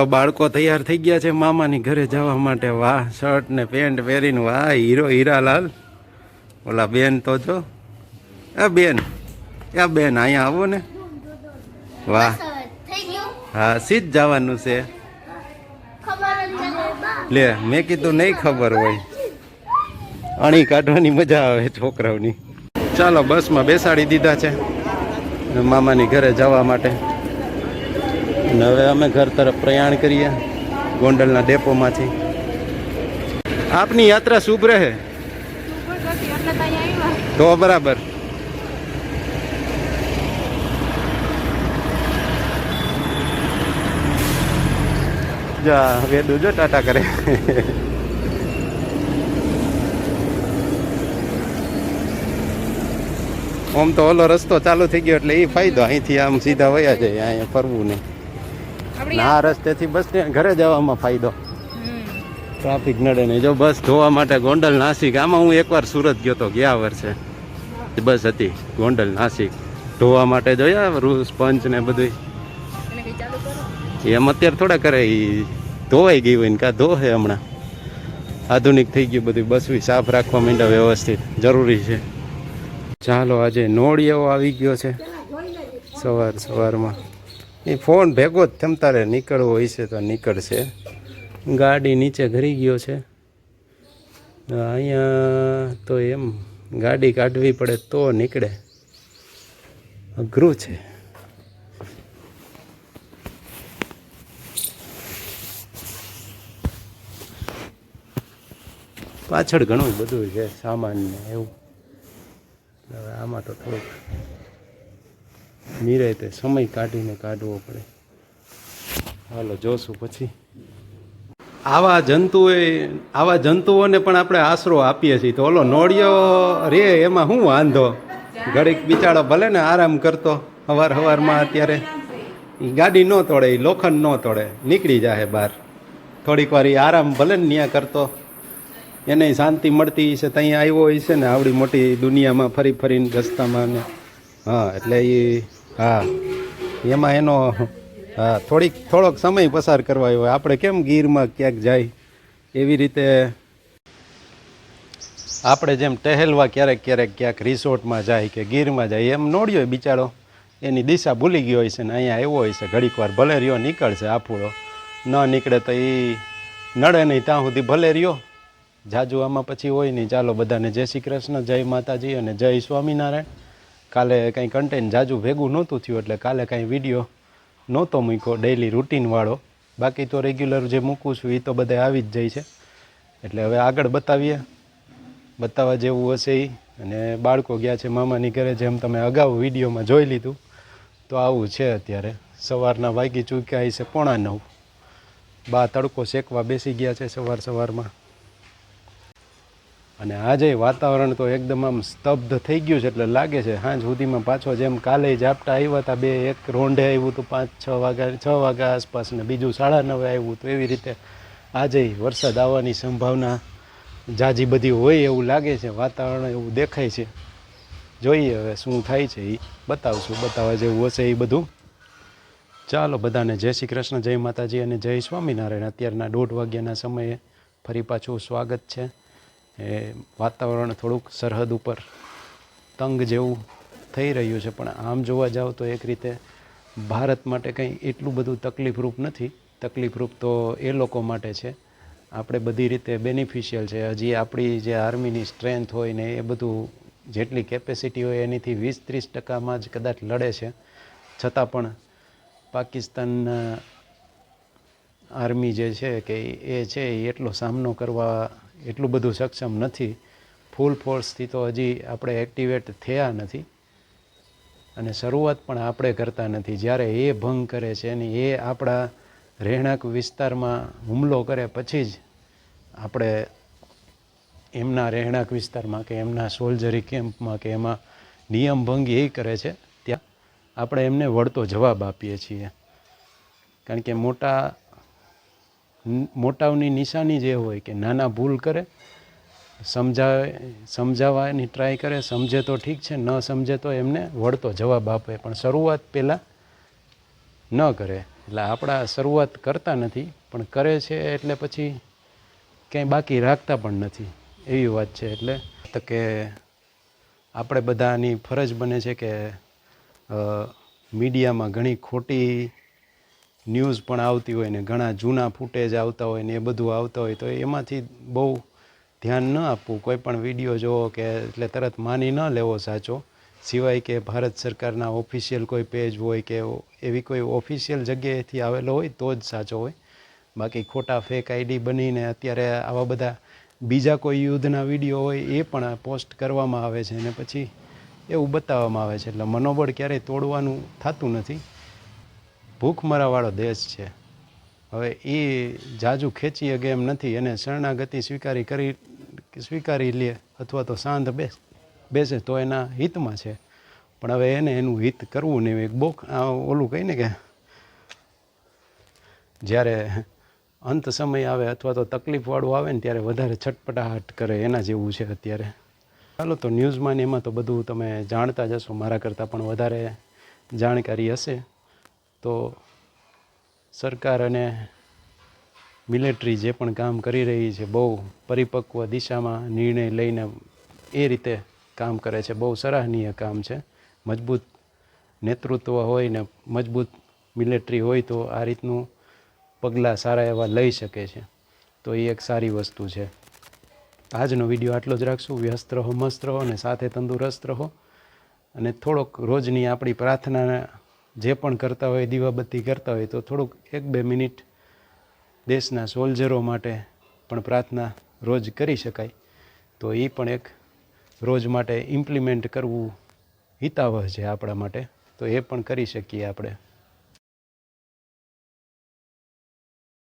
બાળકો તૈયાર થઈ ગયા છે મામાની ઘરે જવા માટે. વાહ શર્ટ ને પેન્ટ પહેરીને વાહ, હીરો, હીરાલાલ. ઓલા બેન તો જો. એ બેન. એ બેન અહીંયા આવો ને. વાહ. હા, સીધ જવાનું છે. લે, મેં કીધું નહીં ખબર હોય. અણી કાઢવાની મજા આવે છોકરાઓની. ચાલો, બસમાં બેસાડી દીધા છે મામાની ઘરે જવા માટે. અને હવે અમે ઘર તરફ પ્રયાણ કરીએ ગોંડલના ડેપોમાંથી. આપની યાત્રા શુભ રહે. તો બરાબર. જા, હવે જો ટાટા કરે. આમ તો ઓલો રસ્તો ચાલુ થઈ ગયો એટલે એ ફાયદો અહીંથી આમ સીધા વયા જાય, અહીંયા ફરવું નહીં આ રસ્તેથી બસ ત્યાં ઘરે જવામાં ફાયદો. ટ્રાફિક નડે નહીં. જો બસ ધોવા માટે ગોંડલ નાસિક આમાં હું એકવાર સુરત ગયો તો ગયા વર્ષે. બસ હતી ગોંડલ નાસિક. ધોવા માટે જોયા સ્પંચ ને બધું એમ અત્યારે થોડા કરે એ ધોવાઈ ગયું હોય ને કાં ધોહે હમણાં. આધુનિક થઈ ગયું બધું બસ બી સાફ રાખવા માંડ્યા વ્યવસ્થિત જરૂરી છે. ચાલો આજે નોળિયો આવી ગયો છે. સવાર સવારમાં. એ ફોન ભેગો જ થમતા રહે નીકળવો હશે તો નીકળશે. ગાડી નીચે ઘરી ગયો છે. અહીંયા તો એમ ગાડી કાઢવી પડે તો નીકળે. અઘરું છે. પાછળ ઘણું બધું છે, સામાન ને એવું. હવે આમાં તો થોડુંક નિરાયતે સમય કાઢીને કાઢવો પડે. હાલો, જોશું પછી. આવા જંતુઓએ આવા જંતુઓને પણ આપણે આશરો આપીએ છીએ. તો ઓલો નોળિયો રે, એમાં શું વાંધો? ઘડીક બિચારો ભલે ને આરામ કરતો, હવાર હવારમાં અત્યારે. ગાડી ન તોડે એ લોખંડ ન તોડે, નીકળી જાય બહાર. થોડીક વાર એ આરામ ભલે ને ત્યાં કરતો. એને શાંતિ મળતી છે ત્યાં આવ્યો છે ને, આવડી મોટી દુનિયામાં ફરી ફરીને રસ્તામાં ને. હા, એટલે એ હા. એમાં એનો, હા, થોડીક, થોડોક સમય પસાર કરવા હોય આપણે કેમ ગીરમાં ક્યાંક જાય? એવી રીતે આપણે જેમ ટહેલવા ક્યારેક ક્યારેક ક્યાંક રિસોર્ટમાં જાય કે ગીરમાં જાય, એમ નોડ્યો બિચારો. એની દિશા ભૂલી ગયો હોય છે ને અહીંયા એવો હોય છે ઘડીક વાર ભલે રહ્યો, નીકળશે આફુડો. ન નીકળે તો એ નડે નહીં ત્યાં સુધી ભલે રહ્યો. જાજુ આમાં પછી હોય નહીં. ચાલો બધાને જય શ્રી કૃષ્ણ, જય માતાજી અને જય સ્વામિનારાયણ. કાલે કંઈ કન્ટેન્ટ જાજુ ભેગું નહોતું થયું એટલે કાલે કાંઈ વીડિયો નહોતો મૂક્યો ડેઈલી રૂટીનવાળો બાકી તો રેગ્યુલર જે મૂકું છું એ તો બધે આવી જ જાય છે. એટલે હવે આગળ બતાવીએ. બતાવવા જેવું હશે એ અને બાળકો ગયા છે મામાની ઘરે, જેમ તમે અગાઉ વિડીયોમાં જોઈ લીધું, તો આવું છે અત્યારે. સવારના વાગી ચૂક્યા છે પોણા નવ. બા તડકો શેકવા બેસી ગયા છે સવાર સવારમાં. અને આજે વાતાવરણ તો એકદમ આમ સ્તબ્ધ થઈ ગયું છે એટલે લાગે છે સાંજ સુધીમાં પાછો જેમ કાલે ઝાપટા આવ્યા હતા બે, એક રોંઢે આવ્યું હતું પાંચ, છ વાગ્યા છ વાગ્યા આસપાસ ને બીજું સાડા નવે આવ્યું તો એવી રીતે આજે વરસાદ આવવાની સંભાવના જાજી બધી હોય એવું લાગે છે, વાતાવરણ એવું દેખાય છે. જોઈએ હવે શું થાય છે એ બતાવશું, બતાવવા જેવું હશે એ બધું. ચાલો બધાને જય શ્રી કૃષ્ણ, જય માતાજી અને જય સ્વામિનારાયણ. અત્યારના દોઢ વાગ્યાના સમયે ફરી પાછું સ્વાગત છે. એ વાતાવરણ થોડુંક સરહદ ઉપર તંગ જેવું થઈ રહ્યું છે, પણ આમ જોવા જાવ તો એક રીતે ભારત માટે કંઈ એટલું બધું તકલીફરૂપ નથી. તકલીફરૂપ તો એ લોકો માટે છે. આપણે બધી રીતે બેનિફિશિયલ છે. હજી આપણી જે આર્મીની સ્ટ્રેન્થ હોય ને એ બધું જેટલી કેપેસિટી હોય એનીથી વીસ ત્રીસ ટકામાં જ કદાચ લડે છે. છતાં પણ પાકિસ્તાનના આર્મી જે છે કે એ છે એટલો સામનો કરવા એટલું બધું સક્ષમ નથી. ફૂલ ફોર્સથી તો હજી આપણે એક્ટિવેટ થયા નથી. અને શરૂઆત પણ આપણે કરતા નથી. જ્યારે એ ભંગ કરે છે અને એ આપણા રહેણાંક વિસ્તારમાં હુમલો કરે પછી જ આપણે એમના રહેણાંક વિસ્તારમાં કે એમના સોલ્જરી કેમ્પમાં કે એમાં નિયમ ભંગ એ કરે છે, ત્યાં આપણે એમને વળતો જવાબ આપીએ છીએ. કારણ કે મોટા મોટાઓની નિશાની જે હોય કે નાના ભૂલ કરે સમજાવે સમજાવવાની ટ્રાય કરે, સમજે તો ઠીક છે, ન સમજે તો એમને વળતો જવાબ આપે. પણ શરૂઆત પહેલાં ન કરે. એટલે આપણા શરૂઆત કરતા નથી, પણ કરે છે એટલે પછી ક્યાંય બાકી રાખતા પણ નથી. એવી વાત છે. એટલે તો કે આપણે બધાની ફરજ બને છે કે મીડિયામાં ઘણી ખોટી ન્યૂઝ પણ આવતી હોય ને ઘણા જૂના ફૂટેજ આવતા હોય ને એ બધું આવતા હોય તો એમાંથી બહુ ધ્યાન ન આપવું. કોઈ પણ વીડિયો જોવો કે એટલે તરત માની ન લેવો સાચો. સિવાય કે ભારત સરકારના ઓફિશિયલ કોઈ પેજ હોય કે એવી કોઈ ઓફિશિયલ જગ્યાએથી આવેલો હોય તો જ સાચો હોય. બાકી ખોટા ફેક આઈડી બનીને અત્યારે આવા બધા બીજા કોઈ યુદ્ધના વીડિયો હોય એ પણ પોસ્ટ કરવામાં આવે છે અને પછી એવું બતાવવામાં આવે છે. એટલે મનોબળ ક્યારેય તોડવાનું થતું નથી. ભૂખમરાવાળો દેશ છે. હવે એ જાજુ ખેંચી અગે એમ નથી. એને શરણાગતિ સ્વીકારી કરી, સ્વીકારી લે અથવા તો શાંત બેસ, બેસે તો એના હિતમાં છે. પણ હવે એને એનું હિત કરવું નહીં એક બોક ઓલું કહીને કે જ્યારે અંત સમય આવે અથવા તો તકલીફવાળું આવે ને ત્યારે વધારે છટપટાહટ કરે એના જેવું છે અત્યારે. ચાલો તો ન્યૂઝમાં ને એમાં તો બધું તમે જાણતા જ હશો. મારા કરતાં પણ વધારે જાણકારી હશે. તો સરકાર અને મિલિટરી જે પણ કામ કરી રહી છે, બહુ પરિપક્વ દિશામાં નિર્ણય લઈને એ રીતે કામ કરે છે. બહુ સરાહનીય કામ છે. મજબૂત નેતૃત્વ હોય ને મજબૂત મિલિટરી હોય તો આ રીતનું પગલાં સારા એવા લઈ શકે છે. તો એ એક સારી વસ્તુ છે. આજનો વીડિયો આટલો જ રાખશું. વ્યસ્ત રહો, મસ્ત રહો અને સાથે તંદુરસ્ત રહો. અને થોડોક રોજની આપણી પ્રાર્થના જે પણ કરતા હોય, દીવાબત્તી કરતા હોય, તો થોડુંક એક બે મિનિટ દેશના સોલ્જરો માટે પણ પ્રાર્થના રોજ કરી શકાય. તો એ પણ એક રોજ માટે ઇમ્પ્લિમેન્ટ કરવું હિતાવહ છે આપણા માટે. તો એ પણ કરી શકીએ આપણે.